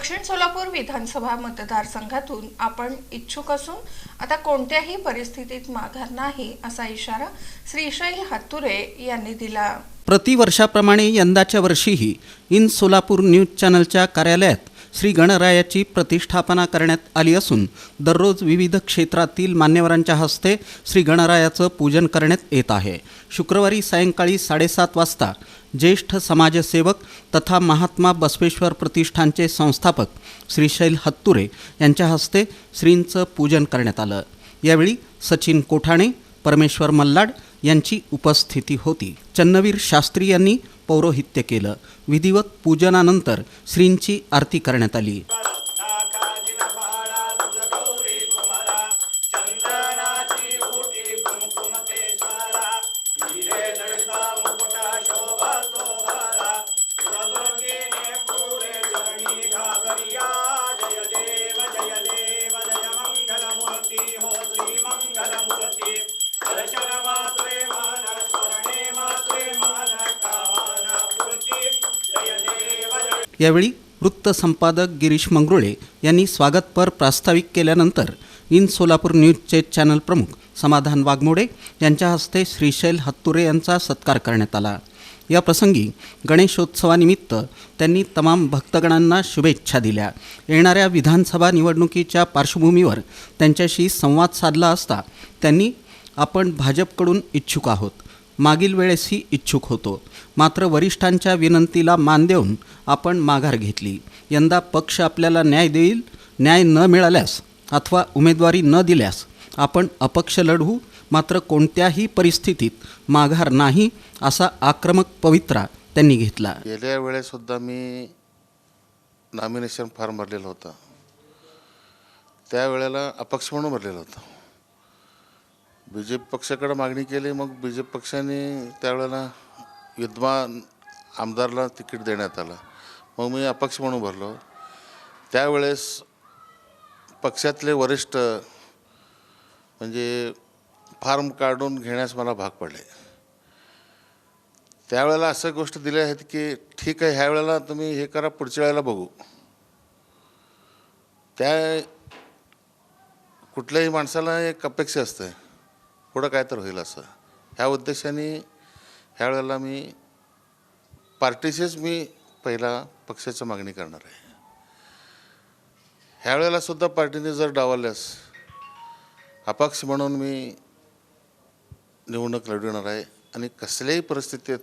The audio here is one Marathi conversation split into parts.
दक्षिण सोलापूर विधानसभा मतदारसंघातून आपण इच्छुक असून आता कोणत्याही परिस्थितीत माघार नाही असा इशारा श्रीशैल हत्तुरे यांनी दिला. प्रतिवर्षाप्रमाणे यंदाच्या वर्षीही इन सोलापूर न्यूज चॅनलच्या कार्यालयात श्री गणरायाची प्रतिष्ठापना करण्यात आली असून दररोज विविध क्षेत्रातील मान्यवरांच्या हस्ते श्री गणरायाचं पूजन करण्यात येत आहे. शुक्रवारी सायंकाळी साडेसात वाजता ज्येष्ठ समाजसेवक तथा महात्मा बसवेश्वर प्रतिष्ठानचे संस्थापक श्रीशैल हत्तुरे यांच्या हस्ते श्रींचं पूजन करण्यात आलं. यावेळी सचिन कोठाणे परमेश्वर मल्लाड यांची उपस्थिती होती. चन्नवीर शास्त्री यांनी पौरोहित्य केलं. विधिवत पूजनानंतर श्रींची आरती करण्यात आली. यावेळी वृत्तसंपादक गिरीश मंगरुळे यांनी स्वागतपर प्रास्ताविक केल्यानंतर इन सोलापूर न्यूजचे चॅनल प्रमुख समाधान वाघमोडे यांच्या हस्ते श्रीशैल हत्तुरे यांचा सत्कार करण्यात आला. या प्रसंगी गणेशोत्सवानिमित्त त्यांनी तमाम भक्तगणांना शुभेच्छा दिल्या. येणाऱ्या विधानसभा निवडणुकीच्या पार्श्वभूमीवर त्यांच्याशी संवाद साधला असता त्यांनी आपण भाजपकडून इच्छुक आहोत. मागील वेळेसही इच्छुक होतो. मात्र वरिष्ठांच्या विनंतीला मान देऊन आपण माघार घेतली. यंदा पक्ष आपल्याला न्याय देईल न्याय न मिळाल्यास अथवा उमेदवारी न दिल्यास आपण अपक्ष लढवू मात्र कोणत्याही परिस्थितीत माघार नाही असा आक्रमक पवित्रा त्यांनी घेतला. गेल्या वेळेसुद्धा मी नॉमिनेशन फॉर्म भरलेलं होतं. त्यावेळेला अपक्ष म्हणून भरलेलं होतं. बी जे पी पक्षाकडे मागणी केली मग बी जे पी पक्षाने त्यावेळेला विद्वान आमदारला तिकीट देण्यात आलं मग मी अपक्ष म्हणून भरलो. त्यावेळेस पक्षातले वरिष्ठ म्हणजे फार्म काढून घेण्यास मला भाग पडले. त्यावेळेला असं गोष्ट दिल्या आहेत की ठीक आहे ह्या वेळेला तुम्ही हे करा पुढच्या वेळेला बघू. त्या कुठल्याही माणसाला एक अपेक्षा असते. पुढं काय तर होईल असं. ह्या उद्देशाने ह्या वेळेला मी पार्टीचीच मी पहिला पक्षाची मागणी करणार आहे. ह्यावेळेला सुद्धा पार्टीने जर डावल्यास अपक्ष म्हणून मी निवडणूक लढविणार आहे आणि कसल्याही परिस्थितीत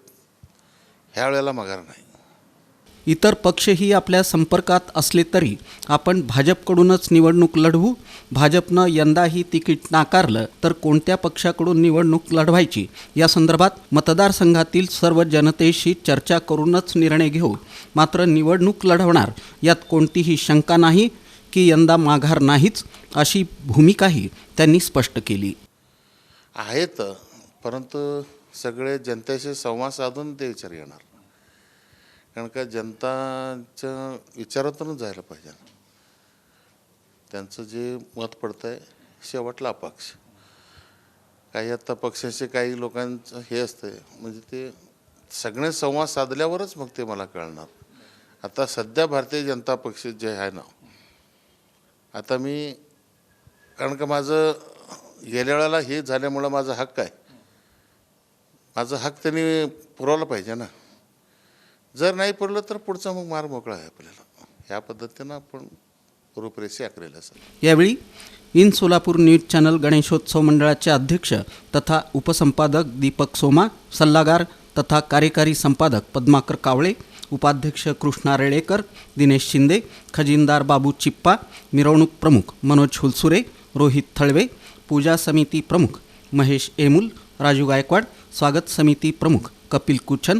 ह्या वेळेला माघार नाही. इतर पक्षही आपल्या संपर्कात असले तरी आपण भाजपकडूनच निवडणूक लढवू भाजपनं यंदाही तिकीट नाकारलं तर कोणत्या पक्षाकडून निवडणूक लढवायची? या संदर्भात मतदारसंघातील सर्व जनतेशी चर्चा करूनच निर्णय घेऊ. मात्र निवडणूक लढवणार यात कोणतीही शंका नाही की यंदा माघार नाहीच अशी भूमिकाही त्यांनी स्पष्ट केली. आहेत परंतु सगळे जनतेशी संवाद साधून ते विचार येणार कारण का जनताच्या विचारातूनच जायला पाहिजे. त्यांचं जे मत पडतं आहे शेवटला अपक्ष. काही आता पक्षाचे काही लोकांचं हे असतं म्हणजे ते सगळे संवाद साधल्यावरच मग ते मला कळणार. आता सध्या भारतीय जनता पक्ष जे आहे ना आता मी कारण का माझं गेल्या वेळेला हे झाल्यामुळं माझा हक्क आहे. माझा हक्क त्यांनी पुरवला पाहिजे ना. जर नाही पडलं तर पुढचा मग मार मोकळा आहे आपल्याला. ह्या पद्धतीनं आपण रूपरेषे आखलेली असेल. यावेळी in Solapur news channel Ganeshotsav मंडळाचे अध्यक्ष तथा उपसंपादक दीपक सोमा सल्लागार तथा कार्यकारी संपादक पद्माकर कावळे उपाध्यक्ष कृष्णा रेळेकर दिनेश शिंदे खजिनदार बाबू चिप्पा मिरवणूक प्रमुख मनोज हुलसुरे रोहित थळवे पूजा समिती प्रमुख महेश एमुल राजू गायकवाड स्वागत समिती प्रमुख कपिल कुचन